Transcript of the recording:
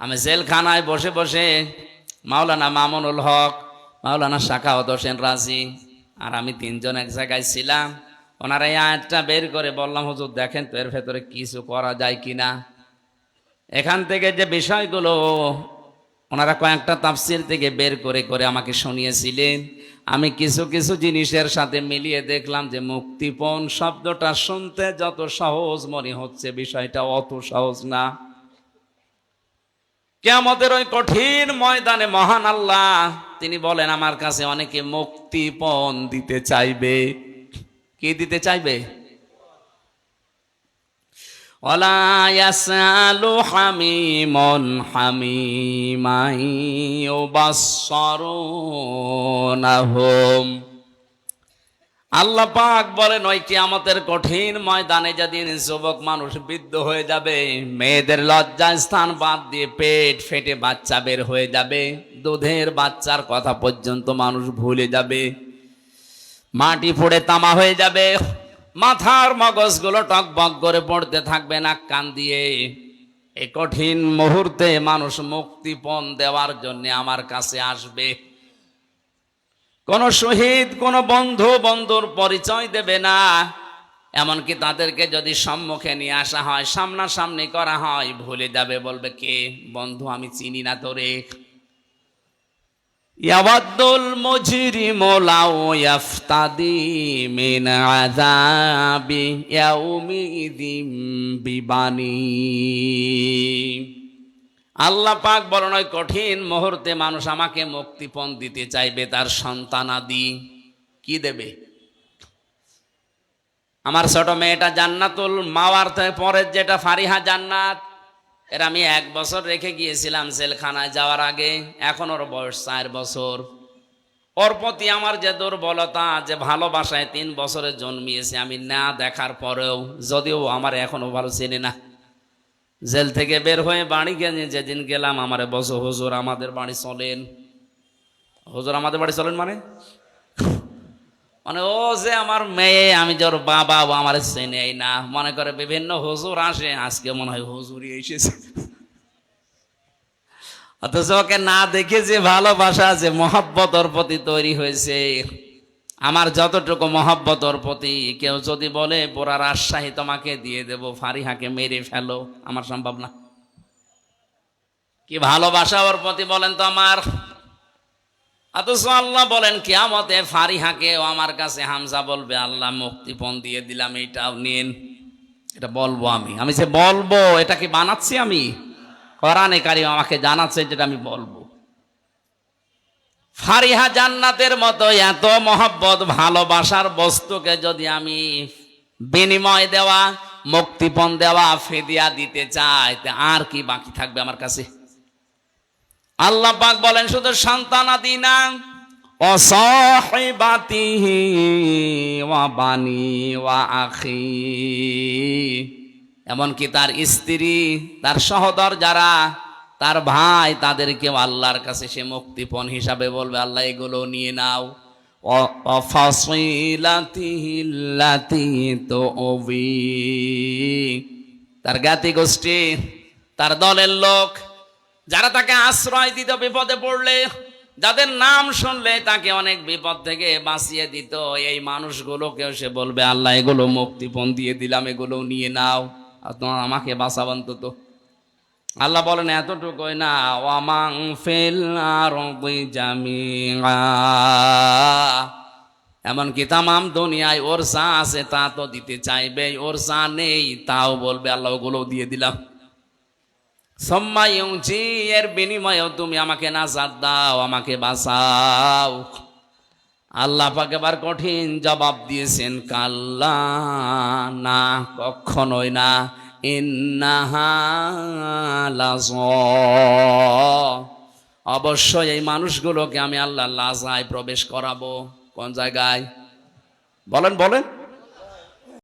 আমি জেলখানায় বসে বসে মাওলানা মামুনুল হক, মাওলানা শাখাওত হোসেন রাজি, আর আমি তিনজন এক জায়গায় ছিলাম। ওনারা এই আয়াতটা বের করে বললাম, হুজুর, দেখেন তো এর ভেতরে কিছু করা যায় কি না এখান থেকে যে বিষয়গুলো ওনারা কয়েকটা তাফসির থেকে বের করে করে আমাকে শুনিয়েছিলেন। আমি কিছু কিছু জিনিসের সাথে মিলিয়ে দেখলাম যে মুক্তিপণ শব্দটা শুনতে যত সহজ মনে হচ্ছে, বিষয়টা অত সহজ না। কেমতের ওই কঠিন ময়দানে মহান আল্লাহ, তিনি বলেন, আমার কাছে অনেকে মুক্তিপণ দিতে চাইবে। কি দিতে চাইবে? মন হামি মাই ও বাসরুনাহুম আল্লাহ পাক বলেন, ওই আমাদের কঠিন ময়দানে যেদিন যুবক মানুষ বৃদ্ধ হয়ে যাবে, মেয়েদের লজ্জা স্থান বাদ দিয়ে পেট ফেটে বাচ্চা বের হয়ে যাবে, দুধের বাচ্চার কথা পর্যন্ত মানুষ ভুলে যাবে, মাটি পড়ে তামা হয়ে যাবে, মাথার মগজগুলো টকবক করে পড়তে থাকবে নাক কান দিয়ে। এ কঠিন মুহূর্তে মানুষ মুক্তিপণ দেওয়ার জন্য আমার কাছে আসবে। কোন শহীদ, কোন বন্ধু, বন্ধুর পরিচয় দেবে না। এমনকি তাদেরকে যদি সম্মুখে নিয়ে আসা হয়, সামনাসামনি করা হয়, ভুলে যাবে, বলবে, কে? বন্ধু, আমি চিনি না তোরে। ইয়াবাদ্দুল মুজরিমু লাউ ইয়াফতাদি মিন আযাবি ইয়াউমিদিম বিবানি। আল্লাহ পাক বলেন, ওই কঠিন মুহূর্তে মানুষ আমাকে মুক্তিপণ দিতে চাইবে, তার সন্তানাদি কি দেবে? আমার ছোট মেয়েটা জান্নাতুল মাওয়ার পরের যেটা ফারিহা জান্নাত, এর আমি এক বছর রেখে গিয়েছিলাম জেলখানায় যাওয়ার আগে, এখন ওর বয়স চার বছর। ওর প্রতি আমার যে দুর্বলতা, যে ভালোবাসায় তিন বছরে জন্মিয়েছে, আমি না দেখার পরেও, যদিও আমার এখনও ভালো চেনে না। জেল থেকে বের হয়ে বাড়ি গেছে যেদিন গেলাম, আমার বসো হুজুর, আমাদের বাড়ি চলেন। হুজুর, আমাদের বাড়ি চলেন মানে? মানে ও যে আমার মেয়ে, আমি যে বাবা, ও আমার চেনেই না। মনে করে বিভিন্ন হুজুর আসে, আজকে মনে হয় হুজুরই এসেছে। অথচ ওকে না দেখে যে ভালোবাসা, যে মহব্বত ওর প্রতি তৈরি হয়েছে। আমার যতটুকু মহব্বত ওর প্রতি, কেউ যদি বলে পোড়া রাজশাহী তোমাকে দিয়ে দেব, ফারিহাকে মেরে ফেলো, আমার সম্ভব না। কি ভালোবাসা ওর প্রতি বলেন তো আমার। অথচ আল্লাহ বলেন, কেয়ামতে ফারিহাকে ও আমার কাছে হামজা বলবে, আল্লাহ মুক্তিপণ দিয়ে দিলাম, এইটাও নিন। এটা বলব আমি। আমি যে বলব, এটা কি বানাচ্ছি আমি? কোরআনে কারি আমাকে জানাচ্ছে যেটা আমি বলব। ফারিহা জান্নাতের মতো এত মহব্বত, ভালোবাসার বস্তুকে যদি আমি বিনিময় দেওয়া, মুক্তিপণ দেওয়া, ফেদিয়া দিতে চাই আর কি বাকি থাকবে আমার কাছে? আল্লাহ পাক বলেন, শুধু সন্তানাদি না, অসহিবাতিহি ওয়া ওয়া এমনকি তার স্ত্রী, তার সহদর যারা তার ভাই তাদেরকেও আল্লাহর কাছে সে মুক্তিপণ হিসাবে বলবে, আল্লাহ, এগুলো নিয়ে নাও। তার জ্ঞাতি গোষ্ঠী, তার দলের লোক, যারা তাকে আশ্রয় দিত বিপদে পড়লে, যাদের নাম শুনলে তাকে অনেক বিপদ থেকে বাঁচিয়ে দিত, এই মানুষগুলোকেও সে বলবে, আল্লাহ, এগুলো মুক্তিপণ দিয়ে দিলাম, এগুলো নিয়ে নাও। আর তোমার আমাকে বাঁচাবান তো। আল্লাহ বলেন, এতটুকুই না ওয়ামাং ফিল জামিআ। এমনকি তামাম দুনিয়ায় ওর যা আছে তা তো দিতে চাইবে ওর যা নেই তাও বলবে, আল্লাহ ওগুলো দিয়ে দিলাম। সম্মায়ুজি এর বিনিময়েও তুমি আমাকে নাজাদ দাও, আমাকে বাঁচাও। আল্লাহ পাক এবার কঠিন জবাব দিয়েছেন, কাল্লা, না, কখনোই না। অবশ্যই এই মানুষগুলোকে আমি আল্লাহ লাজায় প্রবেশ করাবো। কোন জায়গায়? বলেন বলেন।